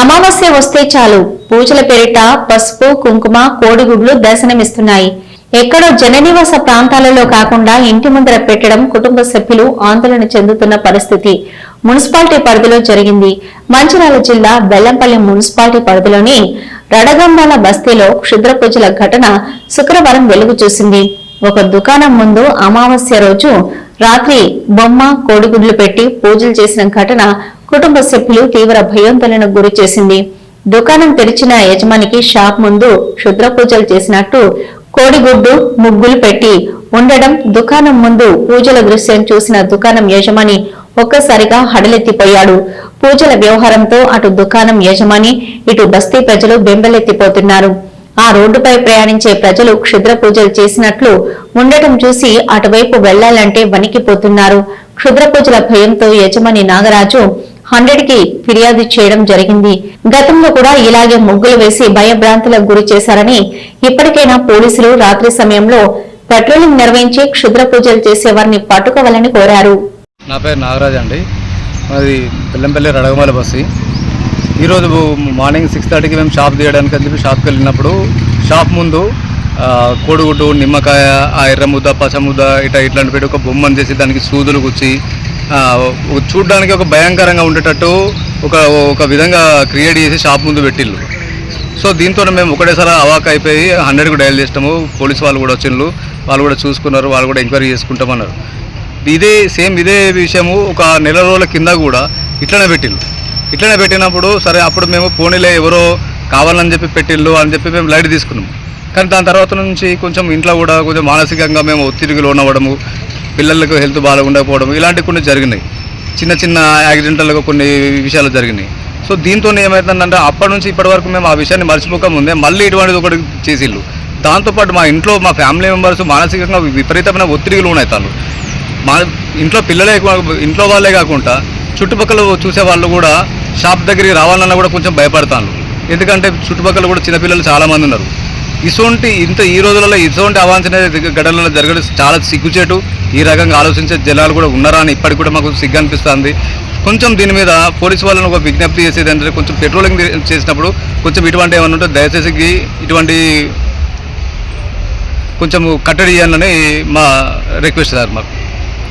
అమావాస్య వస్తే చాలు. పూజల పేరిట పసుపు కుంకుమ కోడిగుడ్లు దర్శనమిస్తున్నాయి. ఎక్కడో జననివాస ప్రాంతాలలో కాకుండా ఇంటి ముందర పెట్టడం కుటుంబ సభ్యులు ఆందోళన చెందుతున్న పరిస్థితి మున్సిపాలిటీ పరిధిలో జరిగింది. మంచిర్యాల జిల్లా బెల్లంపల్లి మున్సిపాలిటీ పరిధిలోని రడగంబాల బస్తీలో క్షుద్ర పూజల ఘటన శుక్రవారం వెలుగు చూసింది. ఒక దుకాణం ముందు అమావాస్య రోజు రాత్రి బొమ్మ కోడిగుడ్లు పెట్టి పూజలు చేసిన ఘటన కుటుంబ సభ్యులు తీవ్ర భయోందోళనకు గురి చేసింది. దుకాణం తెరిచిన యజమానికి షాప్ ముందు క్షుద్ర పూజలు చేసినట్టు కోడిగుడ్డు ముగ్గులు పెట్టి ఉండడం దుకాణం ముందు పూజల దృశ్యం చూసిన దుకాణం యజమాని ఒక్కసారిగా హడలెత్తిపోయాడు. పూజల వ్యవహారంతో అటు దుకాణం యజమాని ఇటు బస్తీ ప్రజలు బెంబెలెత్తిపోతున్నారు. ఆ రోడ్డుపై ప్రయాణించే ప్రజలు క్షుద్ర పూజలు చేసినట్లు ఉండటం చూసి అటువైపు వెళ్ళాలంటే వణికిపోతున్నారు. క్షుద్ర పూజల భయంతో యజమాని నాగరాజు హండ్రెడ్కి ఫిర్యాదు చేయడం జరిగింది. గతంలో కూడా ఇలాగే ముగ్గులు వేసి భయభ్రాంతులకు గురి చేశారని ఇప్పటికైనా పోలీసులు రాత్రి సమయంలో పెట్రోలింగ్ నిర్వహించి క్షుద్ర పూజలు చేసేవారిని పట్టుకోవాలని కోరారు. నా పేరు నాగరాజ్ అండి. మాది బెల్లంపల్లి రడగమాల బస్సు. ఈరోజు మార్నింగ్ సిక్స్ థర్టీకి మేము షాప్ తీయడానికి అని చెప్పి షాప్కి వెళ్ళినప్పుడు షాప్ ముందు కోడిగుడ్డు నిమ్మకాయ ఆ ఎర్ర ముద్ద పచ్చ ముద్ద ఇట్లా ఇట్లాంటి పెట్టి ఒక బొమ్మను చేసి దానికి సూదులు గుచ్చి చూడడానికి ఒక ఒక భయంకరంగా ఉండేటట్టు ఒక ఒక విధంగా క్రియేట్ చేసి షాప్ ముందు పెట్టిళ్ళు. సో దీంతో మేము ఒకటేసారి అవాక్ అయిపోయి హండ్రెడ్కి డయల్ చేసినాము. పోలీస్ వాళ్ళు కూడా వచ్చిండ్రు. వాళ్ళు కూడా చూసుకున్నారు. వాళ్ళు కూడా ఎంక్వైరీ చేసుకుంటామన్నారు. ఇదే సేమ్ ఇదే విషయము ఒక నెల రోజుల కింద కూడా ఇట్లనే పెట్టిళ్ళు. ఇట్లనే పెట్టినప్పుడు సరే అప్పుడు మేము పోనీలే ఎవరో కావాలని చెప్పి పెట్టిళ్ళు అని చెప్పి మేము లైట్ తీసుకున్నాం. కానీ దాని తర్వాత నుంచి కొంచెం ఇంట్లో కూడా కొంచెం మానసికంగా మేము ఒత్తిడికి లోనవ్వడము పిల్లలకు హెల్త్ బాగా ఉండకపోవడం ఇలాంటివి కొన్ని జరిగినాయి. చిన్న చిన్న యాక్సిడెంటల్గా కొన్ని విషయాలు జరిగినాయి. సో దీంతో ఏమవుతుందంటే అప్పటి నుంచి ఇప్పటి వరకు మేము ఆ విషయాన్ని మర్చిపోక ముందే మళ్ళీ ఇటువంటిది ఒకటి చేసిళ్ళు. దాంతోపాటు మా ఇంట్లో మా ఫ్యామిలీ మెంబర్స్ మానసికంగా విపరీతమైన ఒత్తిడికి లోనవుతారు. మా ఇంట్లో పిల్లలే ఇంట్లో వాళ్ళే కాకుండా చుట్టుపక్కల చూసే వాళ్ళు కూడా షాప్ దగ్గరికి రావాలన్నా కూడా కొంచెం భయపడతాను. ఎందుకంటే చుట్టుపక్కల కూడా చిన్నపిల్లలు చాలామంది ఉన్నారు. ఇటువంటి ఇంత ఈ రోజులలో ఇటువంటి అవాంఛనీయ ఘటనలు జరగడం చాలా సిగ్గుచేటు. ఈ రకంగా ఆలోచించే జనాలు కూడా ఉన్నారా అని ఇప్పటికి కూడా మాకు సిగ్గు అనిపిస్తుంది కొంచెం దీని మీద పోలీసు వాళ్ళని ఒక విజ్ఞప్తి చేసేది ఏంటంటే కొంచెం పెట్రోలింగ్ చేసినప్పుడు కొంచెం ఇటువంటి ఏమన్నా ఉంటే దయచేసి ఇటువంటి కొంచెం కట్టడి చేయాలని మా రిక్వెస్ట్ సార్ మాకు.